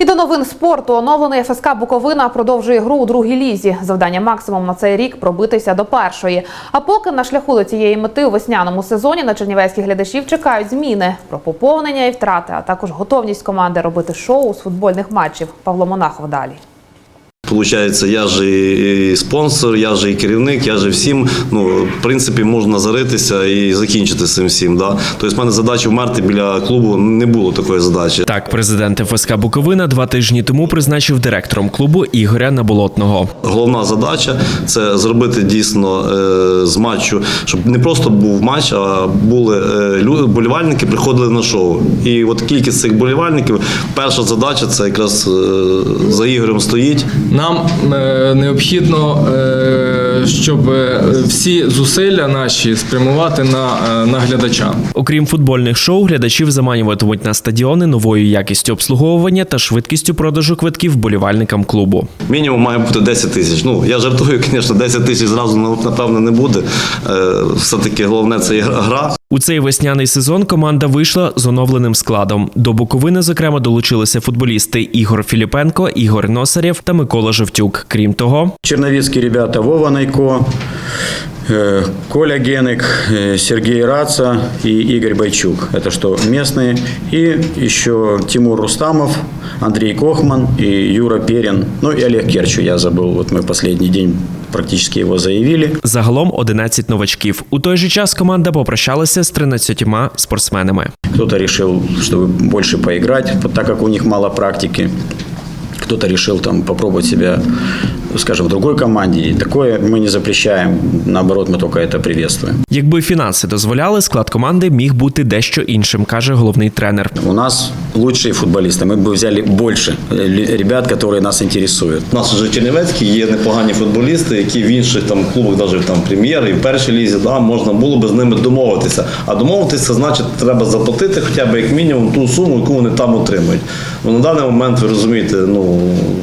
І до новин спорту оновлений ФСК Буковина продовжує гру у другій лізі. Завдання максимум на цей рік пробитися до першої. А поки на шляху до цієї мети у весняному сезоні на чернівецьких глядачів чекають зміни про поповнення і втрати, а також готовність команди робити шоу з футбольних матчів. Павло Монахов далі. Получається, я ж і спонсор, я ж і керівник, я ж і всім. Ну, в принципі, можна заритися і закінчити з цим всім. Да? Тобто, в мене задачі вмерти біля клубу не було такої задачі. Так, президент ФСК Буковина два тижні тому призначив директором клубу Ігоря Наболотного. Головна задача це зробити дійсно е, з матчу, щоб не просто був матч, а були е, лю- болівальники, приходили на шоу. І от кількість цих болівальників, перша задача це якраз е, за Ігорем стоїть. Нам е, необхідно, е, щоб е, всі зусилля наші спрямувати на, е, на глядача. Окрім футбольних шоу, глядачів заманюватимуть на стадіони новою якістю обслуговування та швидкістю продажу квитків болівальникам клубу. Мінімум має бути 10 тисяч. Ну я жартую, звісно, 10 тисяч зразу напевно не буде. Е, Все-таки головне це гра. У цей весняний сезон команда вийшла з оновленим складом. До Буковини, зокрема, долучилися футболісти Ігор Філіпенко, Ігор Носарєв та Микола Жевтюк. Крім того, черновіцькі ребята Вова Найко, Коля Геник, э, Сергей Раца и Игорь Бойчук. Это что, местные. И еще Тимур Рустамов, Андрей Кохман и Юра Перин. Ну и Олег Керчу я забыл. Вот мы последний день практически его заявили. загалом 11 новачків. У той же час команда попрощалася з 13 спортсменами. Кто-то решил, чтобы больше поиграть, так как у них мало практики. Кто-то решил там попробовать себя, скажем, в другой команде. И такое мы не запрещаем. Наоборот, мы только это приветствуем. Якби фінанси дозволяли, склад команди міг бути дещо іншим, каже головний тренер. У нас лучшие футболисты. Мы бы взяли больше э, ребят, которые нас интересуют. У нас вже Чернівецькі є непогані футболісти, які в інших там клубах, навіть там прем'єр і в першій лізі, да, можна було би з ними домовитися. А домовитися, значить, треба заплатити хоча б як мінімум ту суму, яку вони там отримують. Ну, на даний момент ви розумієте, ну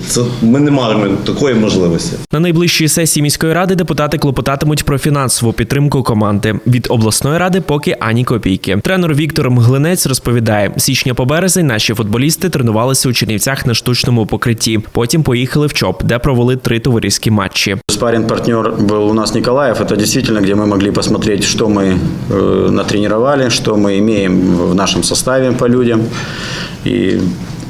це ми не маємо такої можливості. На найближчій сесії міської ради депутати клопотатимуть про фінансову підтримку команди. Від обласної ради поки ані копійки. Тренер Віктор Мглинець розповідає: з січня по березень наші футболісти тренувалися у Чернівцях на штучному покритті. Потім поїхали в ЧОП, де провели три товариські матчі. Спаринг партнер был у нас Николаев. Это действительно, где мы могли посмотреть, что мы э, натренировали, что мы имеем в нашем составе по людям. И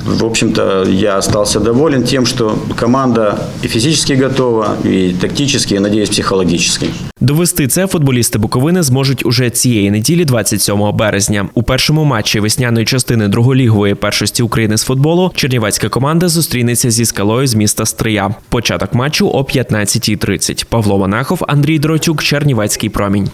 в общем-то, я остался доволен тем, что команда и физически готова, и тактически, и, надеюсь, психологически. Довести це футболісти Буковини зможуть уже цієї неділі, 27 березня. У першому матчі весняної частини друголігової першості України з футболу чернівецька команда зустрінеться зі скалою з міста Стрия. Початок матчу о 15.30. Павло Монахов, Андрій Дротюк, Чернівецький промінь.